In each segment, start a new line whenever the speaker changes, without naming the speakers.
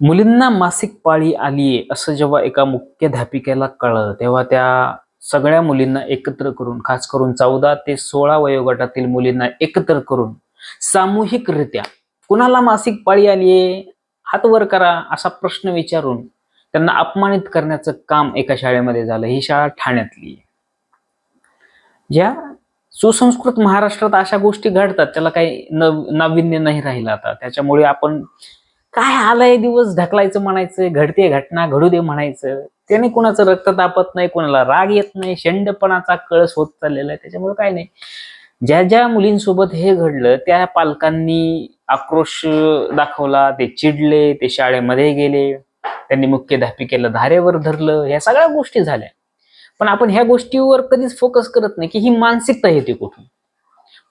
मुलींना मासिक पाळी आलीये असं जेव्हा एका मुख्याध्यापिकेला कळलं तेव्हा त्या सगळ्या मुलींना एकत्र करून खास करून चौदा ते सोळा वयोगटातील मुलींना एकत्र करून सामूहिकरित्या कुणाला मासिक पाळी आलीये? हात वर करा असा प्रश्न विचारून त्यांना अपमानित करण्याचं काम एका शाळेमध्ये झालं. ही शाळा ठाण्यातली आहे. ज्या सुसंस्कृत महाराष्ट्रात अशा गोष्टी घडतात त्याला काही नव नाविन्य नाही राहिलं आता. त्याच्यामुळे आपण काय आलंय दिवस? ढकलायचं म्हणायचं घडते घटना घडू दे म्हणायचं. त्याने कुणाचं रक्त तापत नाही कोणाला राग येत नाही शेंडपणाचा कळस होत चाललेला आहे. त्याच्यामुळे काय नाही. ज्या ज्या मुलींसोबत हे घडलं त्या पालकांनी आक्रोश दाखवला ते चिडले ते शाळेमध्ये गेले त्यांनी मुख्याध्यापिकेला धारेवर धरलं ह्या सगळ्या गोष्टी झाल्या. पण आपण ह्या गोष्टीवर कधीच फोकस करत नाही की ही मानसिकता येते कुठून?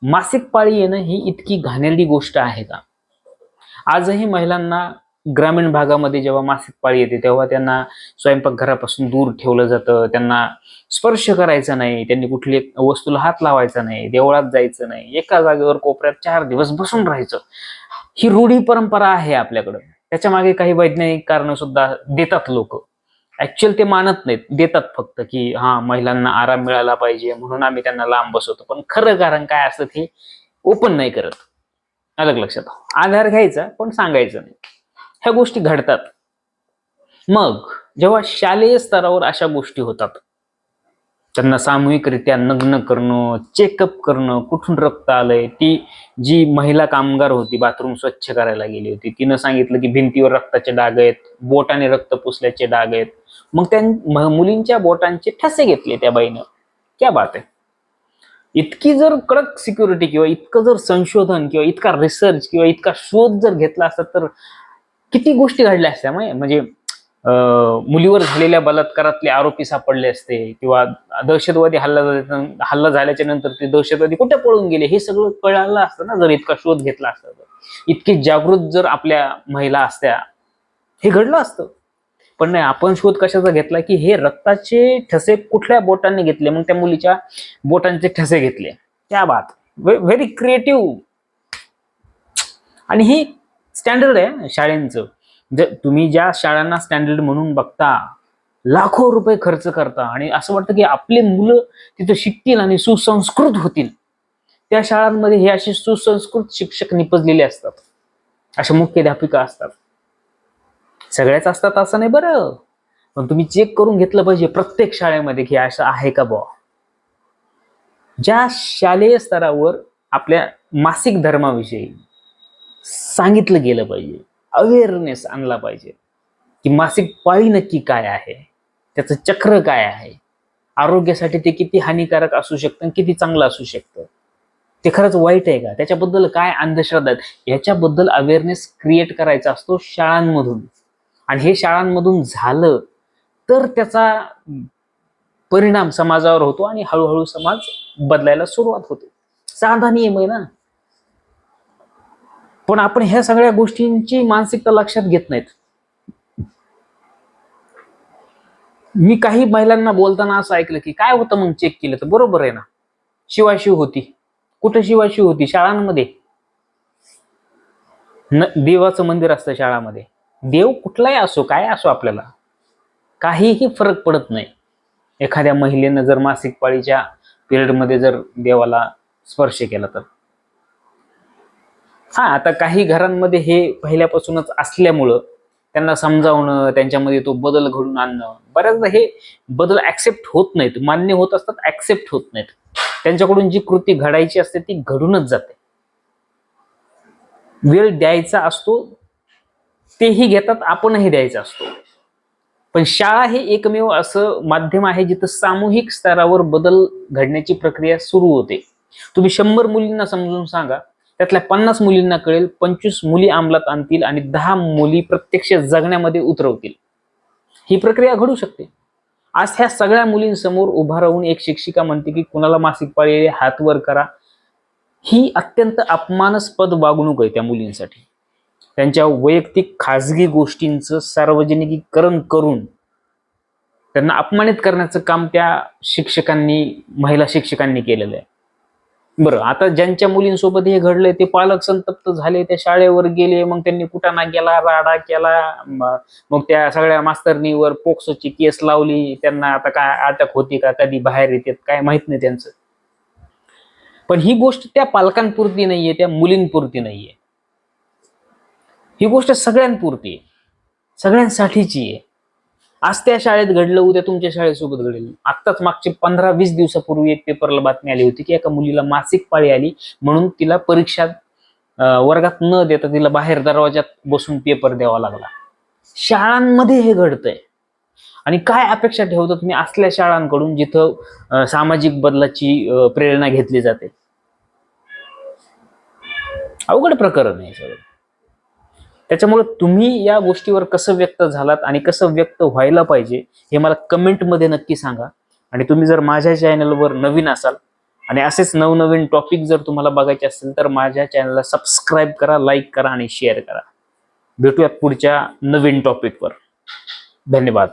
मासिक पाळी येणं ही इतकी घाणेरडी गोष्ट आहे का? आजही महिलांना ग्रामीण भागामध्ये जेव्हा मासिक पाळी येते तेव्हा त्यांना स्वयंपाकघरापासून दूर ठेवलं जातं. त्यांना स्पर्श करायचा नाही. त्यांनी कुठली वस्तूला हात लावायचा नाही. देवळात जायचं नाही. एका जागेवर कोपऱ्यात चार दिवस बसून राहायचं. ही रूढी परंपरा आहे आपल्याकडं. त्याच्यामागे काही वैज्ञानिक कारण सुद्धा देतात लोक. ऍक्च्युअल ते मानत नाहीत. देतात फक्त की हा महिलांना आराम मिळाला पाहिजे. म्हणून आम्ही त्यांना लांब बसवतो. पण खरं कारण काय असतं ते ओपन नाही करत. अलग लक्षात. आधार घ्यायचा पण सांगायचं नाही. ह्या गोष्टी घडतात. मग जेव्हा शालेय स्तरावर अशा गोष्टी होतात. त्यांना सामूहिकरित्या नग्न करणं चेकअप करणं कुठून रक्त आलंय ती जी महिला कामगार होती बाथरूम स्वच्छ करायला गेली होती तिनं सांगितलं की भिंतीवर रक्ताचे डाग आहेत बोटाने रक्त पुसल्याचे डाग आहेत. मग त्या मुलींच्या बोटांचे ठसे घेतले त्या बाईनं. क्या बात आहे. इतकी जर कडक सिक्युरिटी किंवा इतकं जर संशोधन किंवा इतका रिसर्च किंवा इतका शोध जर घेतला असता तर किती गोष्टी घडल्या असत्या? म्हणजे मुलीवर झालेल्या बलात्कारातले आरोपी सापडले असते किंवा दहशतवादी हल्ला हल्ला झाल्याच्यानंतर ते दहशतवादी कुठे पळून गेले? हे सगळं कळालं असतं ना जर इतका शोध घेतला असता तर. इतकी जागृत जर आपल्या महिला असत्या हे घडलं असतं. पण नाही आपण शोध कशाचा घेतला की हे रक्ताचे ठसे कुठल्या बोटांनी घेतले? मग त्या मुलीच्या बोटांचे ठसे घेतले. त्या बात. व्हेरी क्रिएटिव्ह आणि ही स्टँडर्ड आहे शाळेंचं. जर तुम्ही ज्या शाळांना स्टँडर्ड म्हणून बघता लाखो रुपये खर्च करता आणि असं वाटतं की आपले मुलं तिथं शिकतील आणि सुसंस्कृत होतील त्या शाळांमध्ये हे असे सुसंस्कृत शिक्षक निपजलेले असतात. अशा मुख्याध्यापिका असतात. सगळ्याच असतात असं नाही बरं. पण तुम्ही चेक करून घेतलं पाहिजे प्रत्येक शाळेमध्ये की असं आहे का बुवा. ज्या शालेय स्तरावर आपल्या मासिक धर्माविषयी सांगितलं गेलं पाहिजे अवेअरनेस आणला पाहिजे की मासिक पाळी नक्की काय आहे त्याचं चक्र काय आहे आरोग्यासाठी ते किती हानिकारक असू शकतं आणि किती चांगलं असू शकतं. ते खरंच वाईट आहे का? त्याच्याबद्दल काय अंधश्रद्धा आहेत याच्याबद्दल अवेअरनेस क्रिएट करायचा असतो शाळांमधून. आणि हे शाळांमधून झालं तर त्याचा परिणाम समाजावर होतो आणि हळूहळू समाज बदलायला सुरुवात होते. साधा नियम आहे ना? पण आपण ह्या सगळ्या गोष्टींची मानसिकता लक्षात घेत नाहीत. मी काही महिलांना बोलताना असं ऐकलं की काय होतं मग चेक केलं तर? बरोबर आहे ना. शिवाशिव होती. कुठं शिवाशिव होती? शाळांमध्ये. न देवाचं मंदिर असतं शाळामध्ये. देव कुठलाही असो काय असो आपल्याला काहीही फरक पडत नाही. एखाद्या महिलेनं जर मासिक पाळीच्या पिरियडमध्ये जर देवाला स्पर्श केला तर. हा आता काही घरांमध्ये हे पहिल्यापासूनच असल्यामुळं त्यांना समजावणं त्यांच्यामध्ये तो बदल घडून आणणं बऱ्याचदा हे बदल ऍक्सेप्ट होत नाहीत मान्य होत असतात ऍक्सेप्ट होत नाहीत. त्यांच्याकडून जी कृती घडायची असते ती घडूनच जाते. वेळ द्यायचा असतो तेही घेतात आपणही द्यायचा असतो. पण शाळा हे एकमेव असं माध्यम आहे जिथं सामूहिक स्तरावर बदल घडण्याची प्रक्रिया सुरू होते. तुम्ही शंभर मुलींना समजून सांगा त्यातल्या पन्नास मुलींना कळेल पंचवीस मुली अंमलात आणतील आणि दहा मुली प्रत्यक्ष जगण्यामध्ये उतरवतील. ही प्रक्रिया घडू शकते. आज ह्या सगळ्या मुलींसमोर उभा राहून एक शिक्षिका म्हणते की कुणाला मासिक पाळी हातवर हात वर करा. ही अत्यंत अपमानास्पद वागणूक आहे त्या मुलींसाठी. त्यांच्या वैयक्तिक खाजगी गोष्टींचं सार्वजनिकीकरण करून त्यांना अपमानित करण्याचं काम त्या शिक्षकांनी महिला शिक्षकांनी केलेलं आहे. बरं आता ज्यांच्या मुलींसोबत हे घडलंय ते पालक संतप्त झाले त्या शाळेवर गेले मग त्यांनी कुटाणा केला राडा केला मग त्या सगळ्या मास्तरनीवर पोक्सोची केस लावली त्यांना आता काय अटक होती का कधी बाहेर येते काय माहीत नाही त्यांचं. पण ही गोष्ट त्या पालकांपुरती नाहीये त्या मुलींपुरती नाहीये. ही गोष्ट सगळ्यांपुरती आहे. सगळ्यांसाठीची आहे. आज त्या शाळेत घडलं उद्या तुमच्या शाळेसोबत घडेल. आत्ताच मागचे पंधरा वीस दिवसापूर्वी एक पेपरला बातमी आली होती की एका मुलीला मासिक पाळी आली म्हणून तिला परीक्षा वर्गात न देता तिला बाहेर दरवाजात बसून पेपर द्यावा लागला. शाळांमध्ये हे घडतंय. आणि काय अपेक्षा ठेवतो तुम्ही असल्या शाळांकडून जिथं सामाजिक बदलाची प्रेरणा घेतली जाते? अवघड प्रकरण आहे सगळं. त्याच्यामुळे तुम्ही या गोष्टीवर कसं व्यक्त झालात आणि कसं व्यक्त व्हायला पाहिजे हे मला कमेंटमध्ये नक्की सांगा. आणि तुम्ही जर माझ्या चॅनलवर नवीन असाल आणि असेच नवनवीन टॉपिक जर तुम्हाला बघायचे असतील तर माझ्या चॅनलला सबस्क्राईब करा लाईक करा आणि शेअर करा. भेटूयात पुढच्या नवीन टॉपिकवर धन्यवाद.